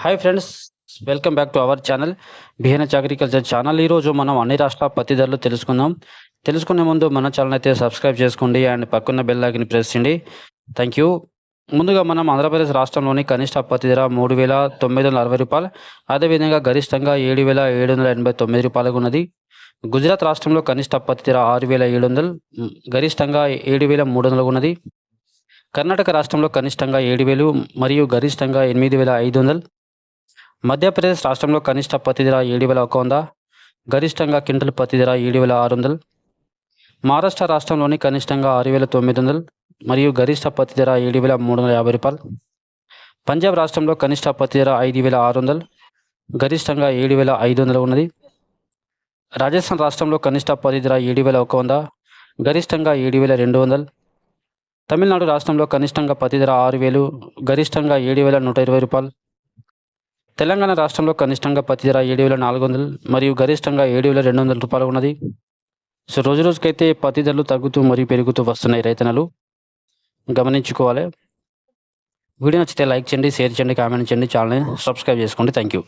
Hi friends welcome back to our channel బిహెన్హెచ్ agriculture channel ఈరోజు మనం అన్ని రాష్ట్రాల పత్తి ధరలు తెలుసుకుందాం. తెలుసుకునే ముందు మన ఛానల్ అయితే సబ్స్క్రైబ్ చేసుకోండి అండ్ పక్కన బెల్ ఐకన్ ప్రెస్ చేయండి. థ్యాంక్ యూ ముందుగా మనం ఆంధ్రప్రదేశ్ రాష్ట్రంలోని కనిష్ట పత్తి ధర మూడు వేల తొమ్మిది వందల అరవై రూపాయలు అదేవిధంగా గరిష్టంగా ఏడు వేల ఏడు వందల ఎనభై తొమ్మిది రూపాయలుగా ఉన్నది. గుజరాత్ రాష్ట్రంలో కనిష్ట పత్తి ధర ఆరు వేల ఏడు వందలు గరిష్టంగా ఏడు వేల మూడు వందలుగా ఉన్నది. కర్ణాటక రాష్ట్రంలో కనిష్టంగా ఏడు వేలు మరియు గరిష్టంగా ఎనిమిది వేల ఐదు వందలు మధ్యప్రదేశ్ రాష్ట్రంలో కనిష్ట పత్తి ధర ఏడు వేల ఒక వంద గరిష్టంగా క్వింటల్ పత్తి ధర ఏడు వేల ఆరు వందలు మహారాష్ట్ర రాష్ట్రంలోని కనిష్టంగా ఆరు వేల తొమ్మిది వందలు మరియు గరిష్ట పత్తి ధర ఏడు వేల మూడు వందల యాభై రూపాయలు. పంజాబ్ రాష్ట్రంలో కనిష్ట పత్తి ధర ఐదు వేల ఆరు వందలు గరిష్టంగా ఏడు వేల ఐదు వందలు ఉన్నది. రాజస్థాన్ రాష్ట్రంలో కనిష్ట పత్తి ధర ఏడు వేల ఒక వంద గరిష్టంగా ఏడు వేల రెండు వందలు. తమిళనాడు రాష్ట్రంలో కనిష్టంగా పత్తి ధర ఆరు వేలు గరిష్టంగా ఏడు వేల నూట ఇరవై రూపాయలు. తెలంగాణ రాష్ట్రంలో కనిష్టంగా పత్తి ధర ఏడు వేల నాలుగు వందలు మరియు గరిష్టంగా ఏడు వేల రెండు వందల రూపాయలు ఉన్నది. సో రోజు రోజుకైతే పత్తి ధరలు తగ్గుతూ మరియు పెరుగుతూ వస్తున్నాయి రైతన్నలు. గమనించుకోవాలి. వీడియో నచ్చితే లైక్ చేయండి షేర్ చేయండి కామెంట్ చేయండి ఛానల్ని సబ్స్క్రైబ్ చేసుకోండి. Thank you